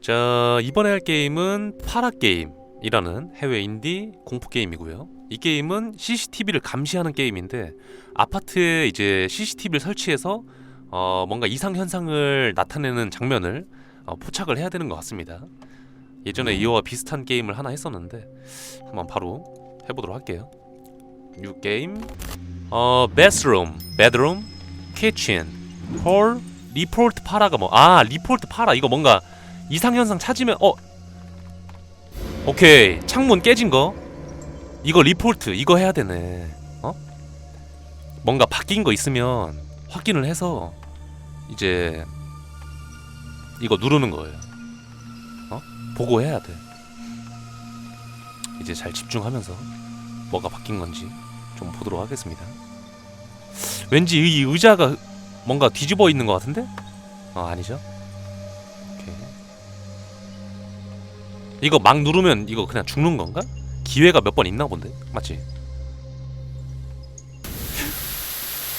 자 이번에 할 게임은 파라 게임이라는 해외 인디 공포 게임이고요. 이 게임은 CCTV를 감시하는 게임인데 아파트에 이제 CCTV를 설치해서 어, 뭔가 이상 현상을 나타내는 장면을 어, 포착을 해야 되는 것 같습니다. 예전에 이와 비슷한 게임을 하나 했었는데 한번 바로 해보도록 할게요. 뉴 게임 어 kitchen, hall, report 파라가 뭐아 report 파라. 이거 뭔가 이상 현상 찾으면 어. 오케이. 창문 깨진 거. 이거 리포트. 이거 해야 되네. 어? 뭔가 바뀐 거 있으면 확인을 해서 이제 이거 누르는 거예요. 어? 보고해야 돼. 이제 잘 집중하면서 뭐가 바뀐 건지 좀 보도록 하겠습니다 왠지 이 의자가 뭔가 뒤집어 있는 것 같은데 어 아니죠 오케이 이거 막 누르면 이거 그냥 죽는 건가? 기회가 몇 번 있나 본데? 맞지?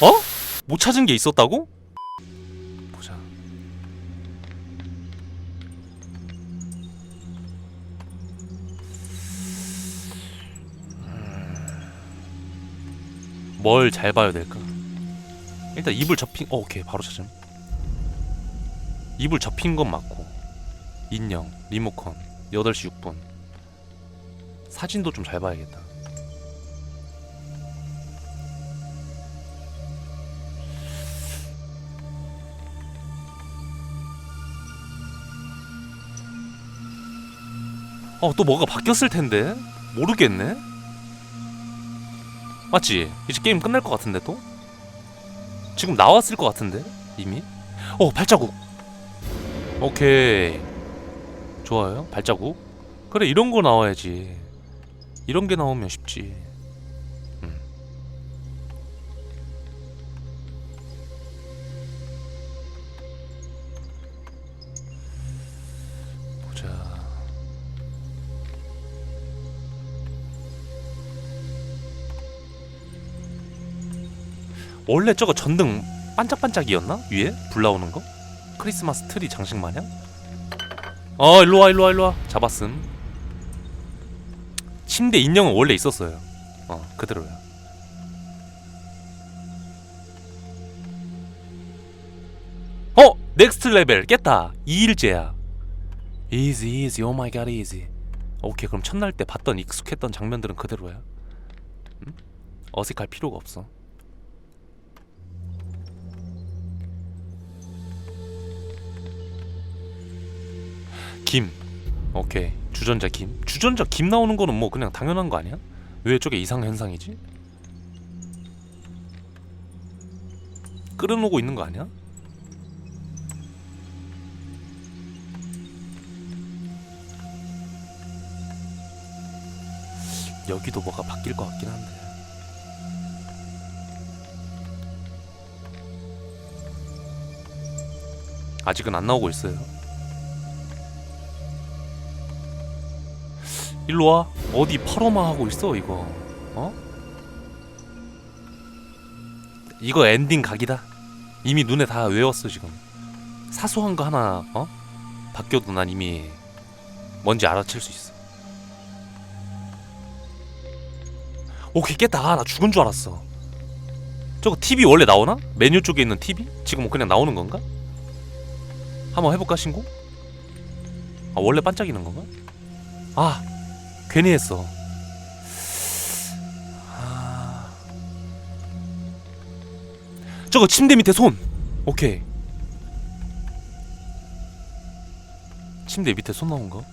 어? 못 찾은 게 있었다고? 보자. 뭘 잘 봐야 될까? 일단 이불 접힌 어 오케이 바로 찾음. 이불 접힌 건 맞고 인형 리모컨 8시 6분 사진도 좀 잘 봐야겠다 어 또 뭐가 바뀌었을 텐데 모르겠네 맞지? 이제 게임 끝날 것 같은데 또? 지금 나왔을 것 같은데? 이미? 어 발자국. 오케이. 좋아요. 발자국. 그래 이런 거 나와야지. 이런 게 나오면 쉽지 원래 저거 전등 반짝반짝이었나? 위에? 불 나오는 거? 크리스마스 트리 장식 마냥? 어 일로와 일로와 일로와. 잡았음. 침대 인형은 원래 있었어요. 어 그대로야. 어 넥스트 레벨 깼다. 2일째야. Easy easy. Oh my god easy. 오케이 그럼 첫날 때 봤던 익숙했던 장면들은 그대로야? 음? 어색할 필요가 없어 김 오케이 주전자 김 주전자 김 나오는 거는 뭐 그냥 당연한 거 아니야? 왜 저게 이상 현상이지? 끓여놓고 있는 거 아니야? 여기도 뭐가 바뀔 것 같긴 한데 아직은 안 나오고 있어요 일로 와. 어디 파로마 하고 있어 이거. 어? 이거 엔딩 각이다. 이미 눈에 다 외웠어 지금. 사소한 거 하나 어? 바뀌어도 난 이미 뭔지 알아챌 수 있어. 오케이 깼다. 나 죽은 줄 알았어. 저거 TV 원래 나오나? 메뉴 쪽에 있는 TV? 지금 그냥 나오는 건가? 한번 해볼까 신고? 아 원래 반짝이는 건가? 아 괜히 했어. 아... 저거 침대 밑에 손. 오케이. 침대 밑에 손 나온 거.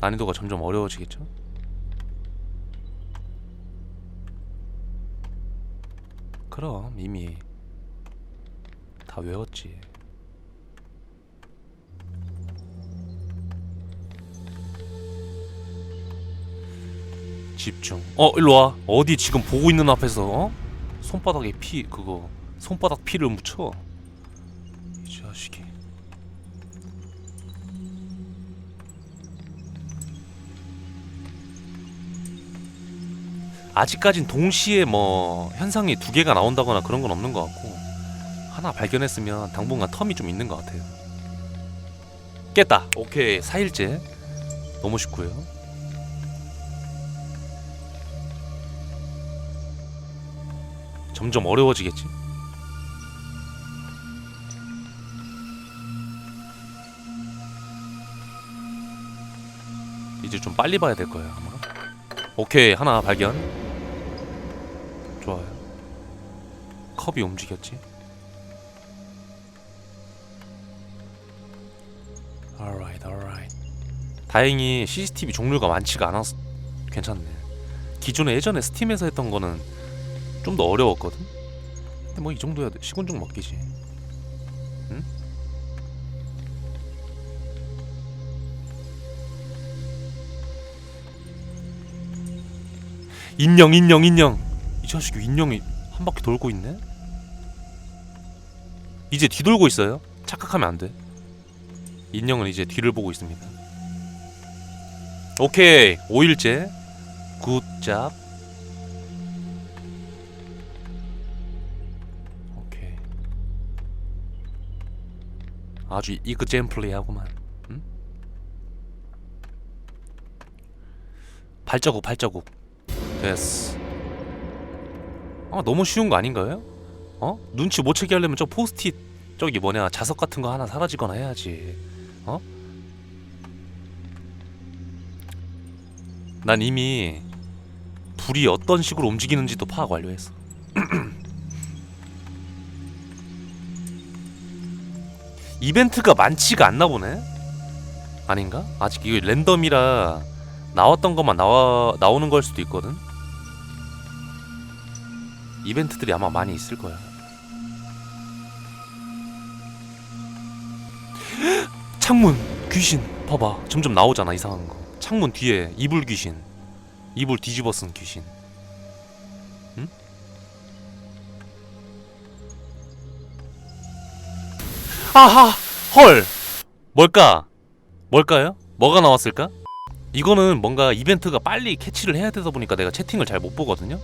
난이도가 점점 어려워지겠죠? 그럼 이미 다 외웠지. 집중. 어, 일로 와. 어디 지금 보고 있는 앞에서 어? 손바닥에 피 그거 손바닥 피를 묻혀. 이 자식이. 아직까진 동시에 뭐 현상이 두 개가 나온다거나 그런 건 없는 것 같고 하나 발견했으면 당분간 텀이 좀 있는 것 같아요. 깼다. 오케이 4일째 너무 쉽고요. 점점 어려워지겠지. 이제 좀 빨리 봐야 될 거예요 아마. 오케이 하나 발견. 좋아요. 컵이 움직였지. alright, alright. 다행히 CCTV 종류가 많지가 않아서 괜찮네. 기존에 예전에 스팀에서 했던 거는 좀 더 어려웠거든. 근데 뭐 이 정도야 시군중 먹기지. 응? 인형, 인형, 인형. 이 자식이 인형이 한 바퀴 돌고 있네. 이제 뒤돌고 있어요. 착각하면 안 돼. 인형은 이제 뒤를 보고 있습니다. 오케이 5일째 굿잡 아주 이그잼플리하구만 응? 발자국 발자국 됐어 아 너무 쉬운 거 아닌가요? 어? 눈치 못 채게 하려면 저 포스트잇 저기 뭐냐 자석 같은 거 하나 사라지거나 해야지 어? 난 이미 불이 어떤 식으로 움직이는지도 파악 완료했어. 이벤트가 많지가 않나 보네. 아닌가? 아직 이거 랜덤이라 나왔던 것만 나와 나오는 걸 수도 있거든. 이벤트들이 아마 많이 있을 거야. 창문 귀신 봐봐 점점 나오잖아 이상한 거 창문 뒤에 이불 귀신 이불 뒤집어 쓴 귀신 아하 헐. 뭘까? 뭘까요? 뭐가 나왔을까? 이거는 뭔가 이벤트가 빨리 캐치를 해야 되다 보니까 내가 채팅을 잘 못 보거든요.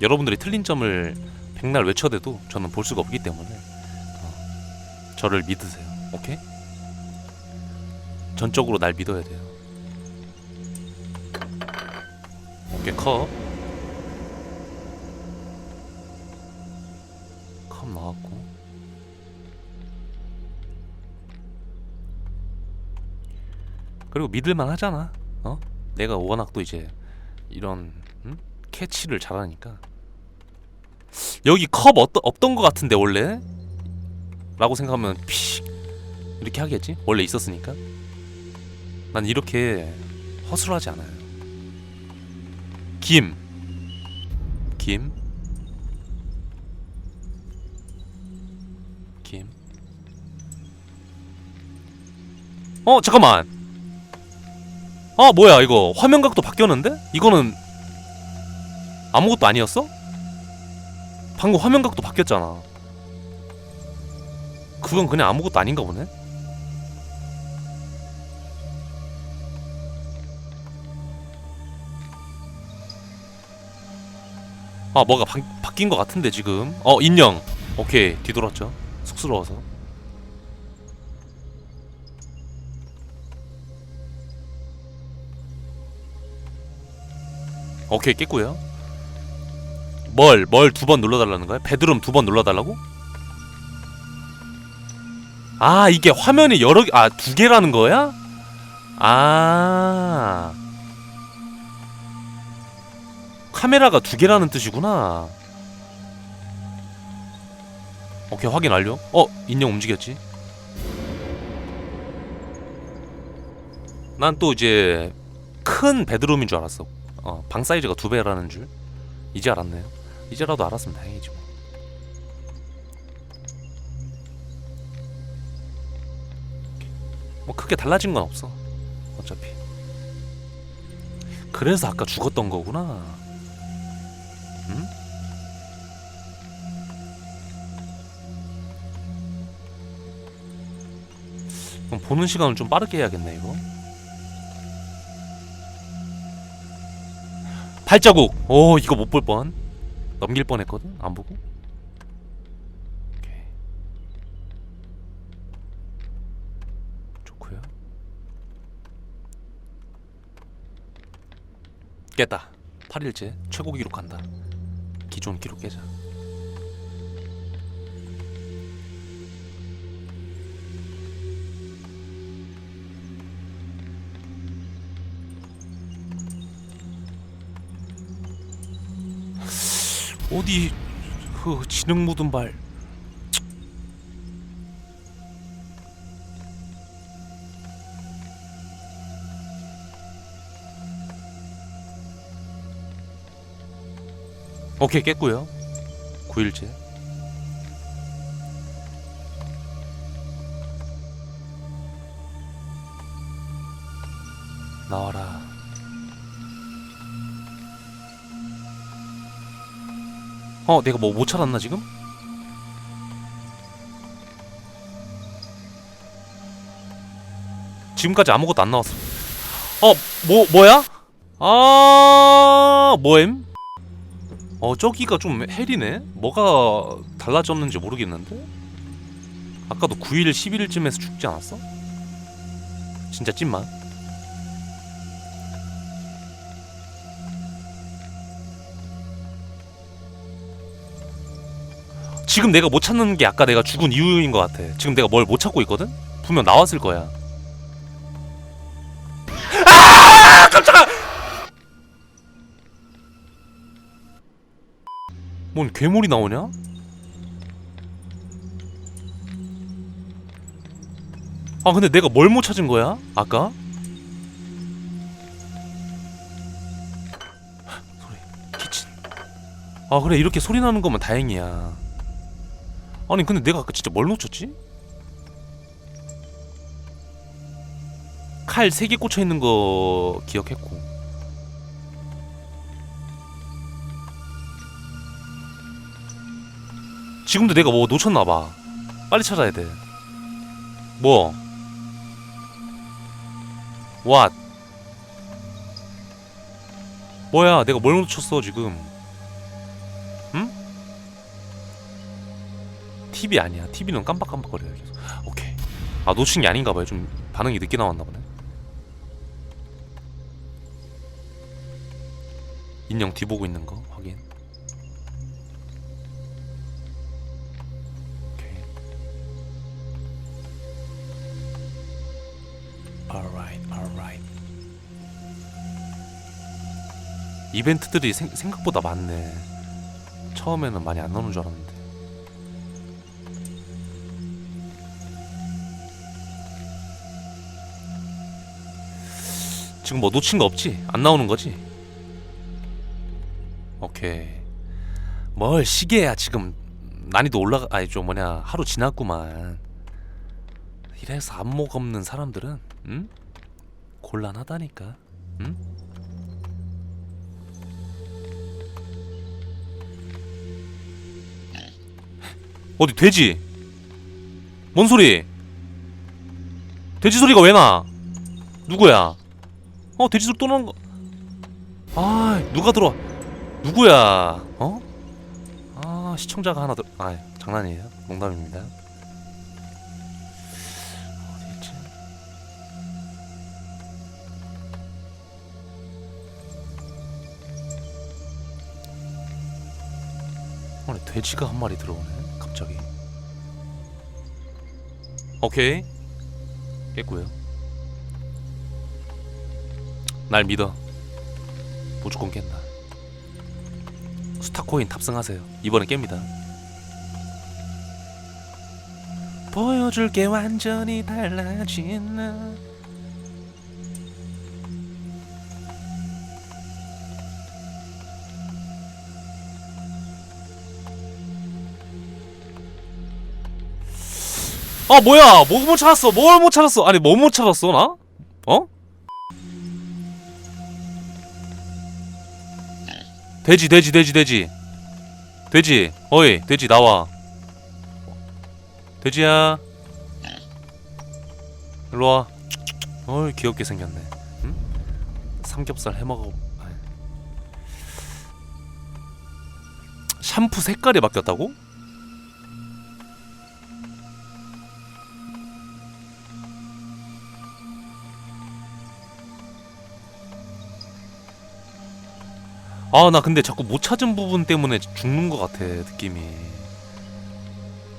여러분들이 틀린 점을 백날 외쳐대도 저는 볼 수가 없기 때문에 어, 저를 믿으세요. 오케이? 전적으로 날 믿어야 돼요. 오케이 컵. 컵 나왔고. 그리고 믿을만 하잖아. 어? 내가 워낙 또 이제 이런 음? 캐치를 잘하니까. 여기 컵 없, 없던 것 같은데 원래? 라고 생각하면 피 이렇게 하겠지? 원래 있었으니까. 난 이렇게 허술하지 않아요. 김. 김. 김. 어, 잠깐만. 아, 뭐야, 이거. 화면 각도 바뀌었는데? 이거는 아무것도 아니었어? 방금 화면 각도 바뀌었잖아. 그건 그냥 아무것도 아닌가 보네? 아 뭐가 바, 바뀐 것 같은데 지금 어 인형 오케이 뒤돌았죠 쑥스러워서 오케이 깼고요 뭘 뭘 두 번 눌러달라는 거야? 베드룸 두 번 눌러달라고? 아 이게 화면이 여러 개 아 두 개라는 거야? 아 카메라가 두 개라는 뜻이구나. 오케이 확인 완료. 어 인형 움직였지. 난 또 이제 큰 베드룸인 줄 알았어. 어, 방 사이즈가 두 배라는 줄. 이제 알았네요. 이제라도 알았으면 다행이지 뭐. 뭐 크게 달라진 건 없어. 어차피. 그래서 아까 죽었던 거구나. 응? 그럼 보는 시간을 좀 빠르게 해야겠네 이거. 발자국. 오 이거 못 볼 뻔. 넘길 뻔했거든. 안 보고. 좋고요. 깼다. 8일째 최고 기록 간다. 기존 기록 깨자. 어디 그 지능 묻은 발. 오케이 깼고요. 9일째 어 내가 뭐 못 찾았나 지금? 지금까지 아무것도 안 나왔어 어 뭐 뭐야? 아 뭐엠? 어 저기가 좀 헬이네 뭐가 달라졌는지 모르겠는데 아까도 9일 11일쯤에서 죽지 않았어? 진짜 찐맛 지금 내가 못 찾는 게 아까 내가 죽은 이유인 것 같아. 지금 내가 뭘 못 찾고 있거든? 분명 나왔을 거야. 아! 깜짝아! 뭔 괴물이 나오냐? 아 근데 내가 뭘 못 찾은 거야? 아까? 소리 키친 아 그래 이렇게 소리 나는 거면 다행이야 아니 근데 내가 아까 진짜 뭘 놓쳤지? 칼세개 꽂혀 있는 거 기억했고 지금도 내가 뭐 놓쳤나 봐 빨리 찾아야 돼 뭐? What? 뭐야 내가 뭘 놓쳤어 지금 TV 아니야. TV는 깜빡깜빡거려요. 계속. 오케이. 아 놓친 게 아닌가 봐요. 좀 반응이 늦게 나왔나 보네. 인형 뒤 보고 있는 거 확인. 오케이. Alright, alright. 이벤트들이 생, 생각보다 많네. 처음에는 많이 안 나오는 줄 알았는데. 지금 뭐 놓친 거 없지? 안 나오는 거지? 오케이. 뭘 시계야 지금 난이도 올라가 아니 좀 뭐냐 하루 지났구만. 이래서 안목 없는 사람들은 응? 곤란하다니까. 응? 어디 돼지? 뭔 소리? 돼지 소리가 왜 나? 누구야? 어 돼지 소리 또 나는 거. 아 누가 들어와? 누구야? 어? 아 시청자가 하나 들. 아 장난이에요. 농담입니다. 아니 돼지가 한 마리 들어오네. 갑자기. 오케이. 깼고요. 날 믿어. 무조건 깬다. 스타코인 탑승하세요. 이번에 깹니다. 보여줄게 완전히 달라진 나. 아 뭐야 뭐못 찾았어 뭘 못 찾았어 아니 뭐못 찾았어 나? 어? 돼지 돼지 돼지 돼지. 돼지 어이 돼지 나와. 돼지야. 일로와. 어이 귀엽게 생겼네. 응? 삼겹살 해먹어. 샴푸 색깔이 바뀌었다고? 아 나 근데 자꾸 못 찾은 부분 때문에 죽는 것 같아 느낌이.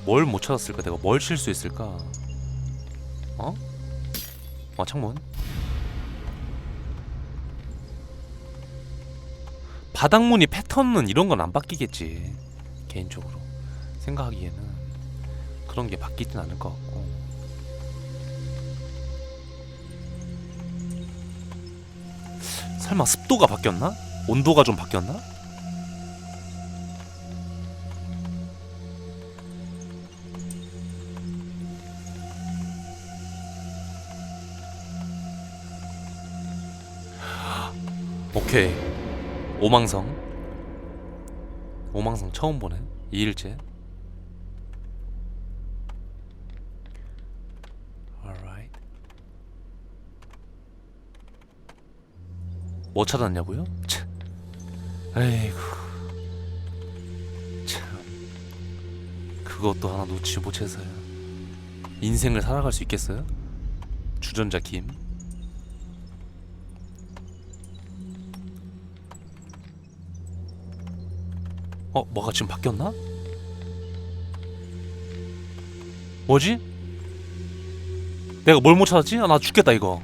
뭘 못 찾았을까? 내가 뭘 실수했을까? 어? 아 창문. 바닥무늬 패턴은 이런 건 안 바뀌겠지 개인적으로. 생각하기에는. 그런 게 바뀌진 않을 것 같고. 설마 습도가 바뀌었나? 온도가 좀 바뀌었나? 오케이. 오망성. 오망성 처음 보네. 2일째 alright. 뭐 찾았냐고요? 참 에이구 참 그것도 하나 놓치지 못해서요 인생을 살아갈 수 있겠어요? 주전자 김 어, 뭐가 지금 바뀌었나? 뭐지? 내가 뭘 못 찾았지? 아, 나 죽겠다 이거.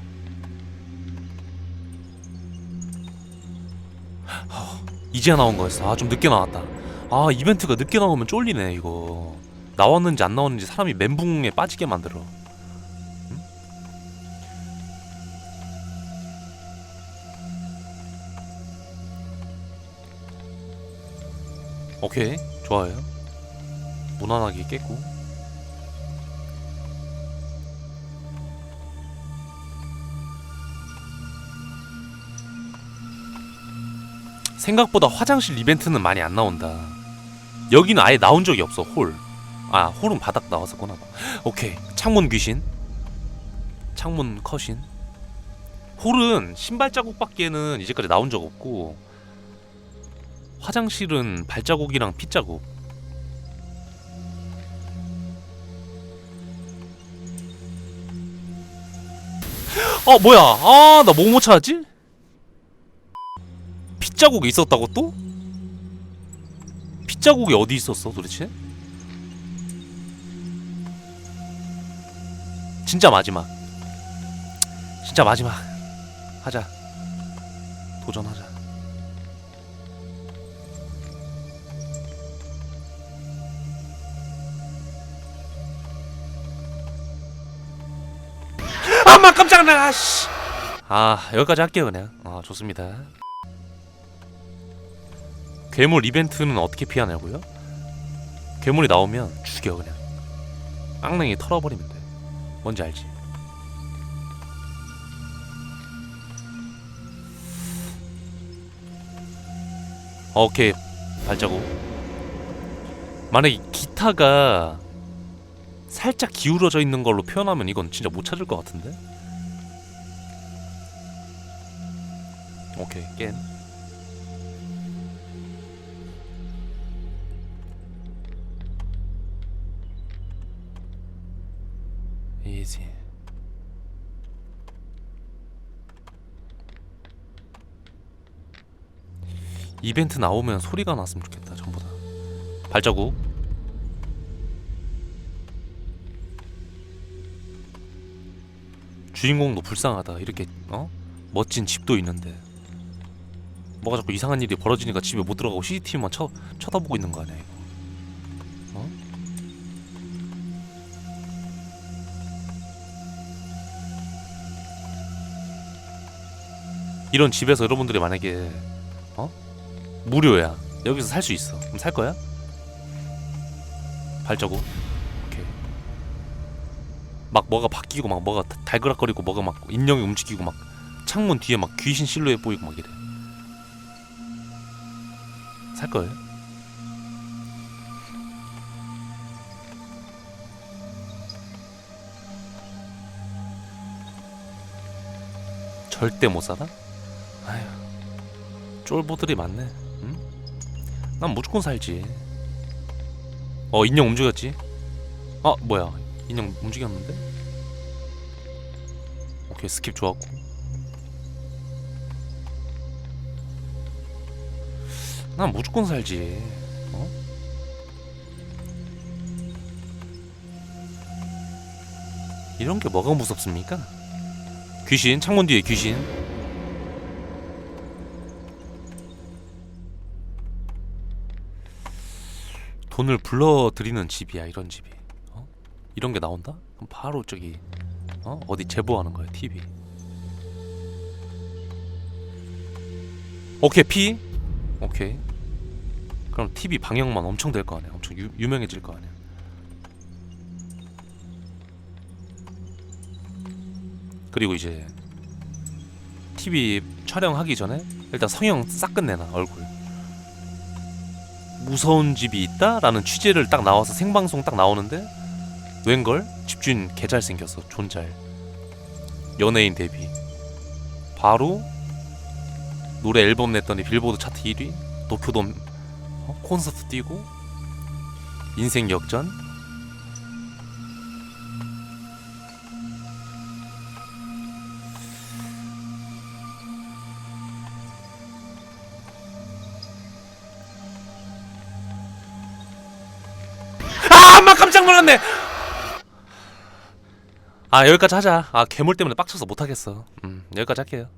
이제 나온 거였어. 아, 좀 늦게 나왔다. 아, 이벤트가 늦게 나오면 쫄리네 이거. 나왔는지 안 나왔는지 사람이 멘붕에 빠지게 만들어. 응? 오케이, 좋아요. 무난하게 깼고. 생각보다 화장실 이벤트는 많이 안 나온다. 여기는 아예 나온 적이 없어 홀. 아 홀은 바닥 나왔었구나. 오케이 창문 귀신. 창문 컷인. 홀은 신발 자국밖에는 이제까지 나온 적 없고 화장실은 발자국이랑 핏자국. 어 뭐야? 아 나 뭐 못 찾았지? 핏자국이 있었다고 또? 핏자국이 어디 있었어 도대체? 진짜 마지막 진짜 마지막 하자 도전하자 아마 깜짝 놀라 씨. 아 여기까지 할게요 그냥 아 좋습니다 괴물 이벤트는 어떻게 피하냐고요? 괴물이 나오면 죽여 그냥 깡냉이 털어버리면 돼 뭔지 알지? 오케이 발자국 만약에 기타가 살짝 기울어져 있는 걸로 표현하면 이건 진짜 못 찾을 것 같은데? 오케이 깬 이지 이벤트 나오면 소리가 났으면 좋겠다 전부 다. 발자국. 주인공도 불쌍하다. 이렇게 어? 멋진 집도 있는데. 뭐가 자꾸 이상한 일이 벌어지니까 집에 못 들어가고 CCTV만 쳐, 쳐다보고 있는 거 아니야 이거 이런 집에서 여러분들이 만약에 어? 무료야 여기서 살 수 있어 그럼 살 거야? 발자국 오케이 막 뭐가 바뀌고 막 뭐가 다- 달그락거리고 뭐가 막 인형이 움직이고 막 창문 뒤에 막 귀신 실루엣 보이고 막 이래 살 거예요? 절대 못 살아? 아휴 쫄보들이 많네 응? 난 무조건 살지. 어 인형 움직였지? 아 뭐야 인형 움직였는데? 오케이 스킵 좋았고. 난 무조건 살지. 어? 이런 게 뭐가 무섭습니까? 귀신 창문 뒤에 귀신. 돈을 불러들이는 집이야 이런 집이. 어? 이런 게 나온다? 그럼 바로 저기 어? 어디 제보하는 거야 TV 오케이 P 오케이. 그럼 TV 방영만 엄청 될 거 아니야. 엄청 유, 유명해질 거 아니야. 그리고 이제 TV 촬영하기 전에 일단 성형 싹 끝내놔 얼굴 무서운 집이 있다라는 취재를 딱 나와서 생방송 딱 나오는데 웬걸? 집주인 개 잘생겨서 존잘. 연예인 데뷔. 바로 노래 앨범 냈더니 빌보드 차트 1위 도쿄돔 어? 콘서트 뛰고 인생 역전 놀랐네. 아, 여기까지 하자. 아, 괴물 때문에 빡쳐서 못 하겠어. 음, 여기까지 할게요.